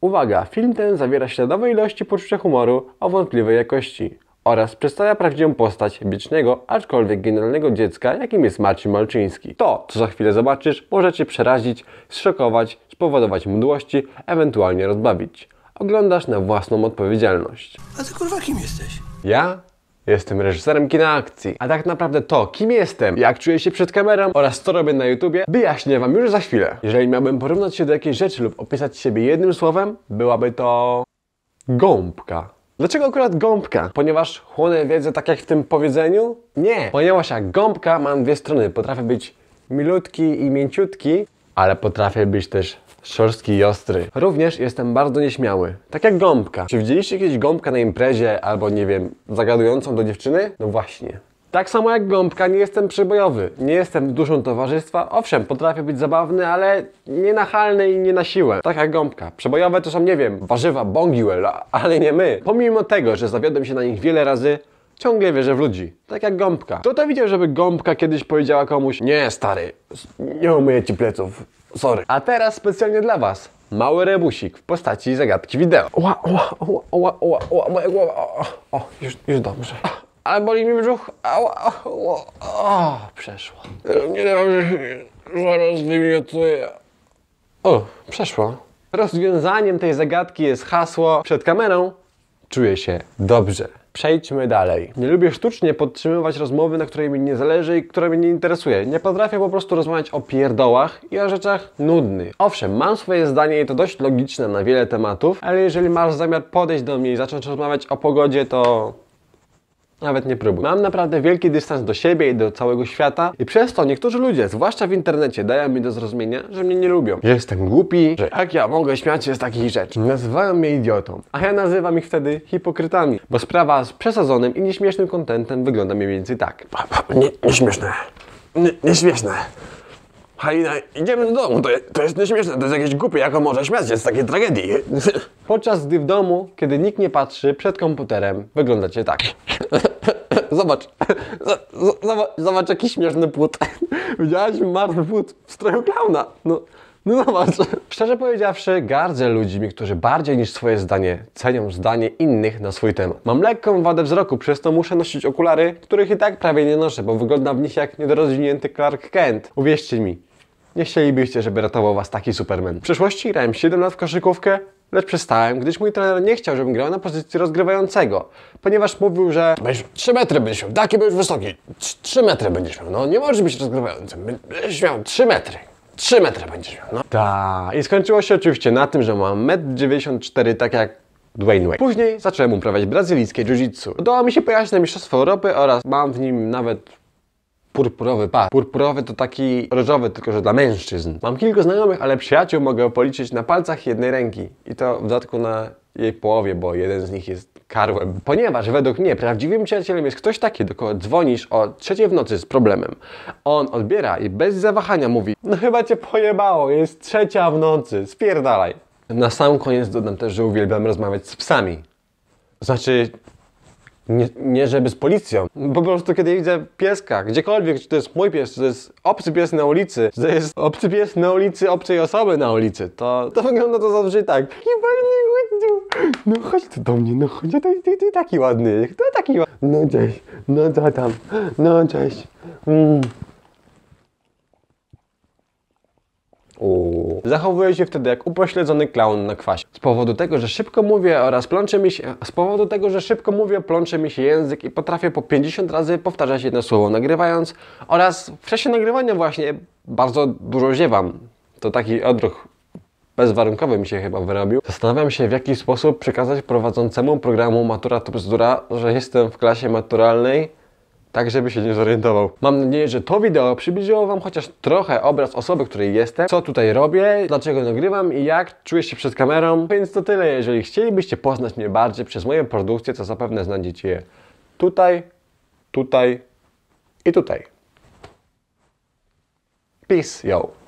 Uwaga, film ten zawiera śladowe ilości poczucia humoru o wątpliwej jakości oraz przedstawia prawdziwą postać bicznego, aczkolwiek genialnego dziecka, jakim jest Marcin Malczyński. To, co za chwilę zobaczysz, może Cię przerazić, zszokować, spowodować mdłości, ewentualnie rozbawić. Oglądasz na własną odpowiedzialność. A ty kurwa kim jesteś? Ja jestem reżyserem kina akcji. A tak naprawdę to, kim jestem, jak czuję się przed kamerą oraz co robię na YouTubie, wyjaśnię Wam już za chwilę. Jeżeli miałbym porównać się do jakiejś rzeczy lub opisać siebie jednym słowem, byłaby to... gąbka. Dlaczego akurat gąbka? Ponieważ chłonę wiedzę tak jak w tym powiedzeniu? Nie, ponieważ jak gąbka mam dwie strony. Potrafię być milutki i mięciutki, ale potrafię być też szorstki i ostry. Również jestem bardzo nieśmiały. Tak jak gąbka. Czy widzieliście kiedyś gąbka na imprezie albo nie wiem, zagadującą do dziewczyny? No właśnie. Tak samo jak gąbka, nie jestem przebojowy. Nie jestem duszą towarzystwa. Owszem, potrafię być zabawny, ale nie nachalny i nie na siłę. Tak jak gąbka. Przebojowe to są, nie wiem, warzywa Bongiwell, ale nie my. Pomimo tego, że zawiodłem się na nich wiele razy, ciągle wierzę w ludzi. Tak jak gąbka. Kto to widział, żeby gąbka kiedyś powiedziała komuś Nie, stary, nie umyję ci pleców. Sorry. A teraz specjalnie dla was. Mały rebusik w postaci zagadki wideo. Ła, ła, ła, ła, ła, ła, moja głowa. O, o, już, już dobrze. Ale boli mi brzuch. Ała, ała, o, przeszło. Nie dobrze, zaraz wymiotuję. O, przeszło. Rozwiązaniem tej zagadki jest hasło przed kamerą. Czuję się dobrze. Przejdźmy dalej. Nie lubię sztucznie podtrzymywać rozmowy, na której mi nie zależy i która mnie nie interesuje. Nie potrafię po prostu rozmawiać o pierdołach i o rzeczach nudnych. Owszem, mam swoje zdanie i to dość logiczne na wiele tematów, ale jeżeli masz zamiar podejść do mnie i zacząć rozmawiać o pogodzie, to nawet nie próbuj. Mam naprawdę wielki dystans do siebie i do całego świata i przez to niektórzy ludzie, zwłaszcza w internecie, dają mi do zrozumienia, że mnie nie lubią. Jestem głupi, że jak ja mogę śmiać się z takich rzeczy. Nazywają mnie idiotą, a ja nazywam ich wtedy hipokrytami, bo sprawa z przesadzonym i nieśmiesznym kontentem wygląda mniej więcej tak. Nie, nieśmieszne. Nie, nieśmieszne. Halina, idziemy do domu, to, to jest nieśmieszne, to jest jakieś głupie, jak on może śmiać się z takiej tragedii. Podczas gdy w domu, kiedy nikt nie patrzy, przed komputerem, wyglądacie tak. Zobacz, zobacz, zobacz jaki śmieszny płód. Widziałaś martwy płód w stroju klauna. No, no zobacz. Szczerze powiedziawszy, gardzę ludźmi, którzy bardziej niż swoje zdanie cenią zdanie innych na swój temat. Mam lekką wadę wzroku, przez to muszę nosić okulary, których i tak prawie nie noszę, bo wyglądam w nich jak niedorozwinięty Clark Kent. Uwierzcie mi, nie chcielibyście, żeby ratował was taki Superman. W przeszłości grałem 7 lat w koszykówkę, lecz przestałem, gdyż mój trener nie chciał, żebym grał na pozycji rozgrywającego, ponieważ mówił, że będziesz 3 metry będziesz miał, taki będziesz wysoki, 3 metry będziesz miał, no nie możesz być rozgrywającym, będziesz miał 3 metry. 3 metry będziesz miał, no. Ta. I skończyło się oczywiście na tym, że mam 1,94 m, tak jak Dwayne Wade. Później zacząłem uprawiać brazylijskie jiu-jitsu. Udało mi się pojechać na Mistrzostwo Europy oraz mam w nim nawet purpurowy pas. Purpurowy to taki różowy, tylko że dla mężczyzn. Mam kilku znajomych, ale przyjaciół mogę policzyć na palcach jednej ręki. I to w dodatku na jej połowie, bo jeden z nich jest karłem. Ponieważ według mnie prawdziwym przyjacielem jest ktoś taki, do kogo dzwonisz o trzeciej w nocy z problemem. On odbiera i bez zawahania mówi No chyba cię pojebało, jest trzecia w nocy, spierdalaj. Na sam koniec dodam też, że uwielbiam rozmawiać z psami. Znaczy, nie, nie żeby z policją. Po prostu kiedy widzę pieska, gdziekolwiek, czy to jest mój pies, czy to jest obcy pies na ulicy, czy to jest obcy pies na ulicy, obcej osoby na ulicy, to, to wygląda to zazwyczaj tak. Ładny. No chodź tu do mnie, no chodź, ty, ty, ty taki ładny, kto taki ładny? No cześć, no co tam, no cześć. Mm. Uuu. Zachowuję się wtedy jak upośledzony klaun na kwasie. Z powodu tego, że szybko mówię oraz plącze mi się, z powodu tego, że szybko mówię, plącze mi się język i potrafię po 50 razy powtarzać jedno słowo nagrywając oraz w czasie nagrywania właśnie bardzo dużo ziewam. To taki odruch bezwarunkowy mi się chyba wyrobił. Zastanawiam się, w jaki sposób przekazać prowadzącemu programu Matura to bzdura, że jestem w klasie maturalnej, tak żeby się nie zorientował. Mam nadzieję, że to wideo przybliżyło Wam chociaż trochę obraz osoby, której jestem, co tutaj robię, dlaczego nagrywam i jak czuję się przed kamerą. Więc to tyle. Jeżeli chcielibyście poznać mnie bardziej przez moją produkcję, to zapewne znajdziecie je tutaj, tutaj i tutaj. Peace, yo.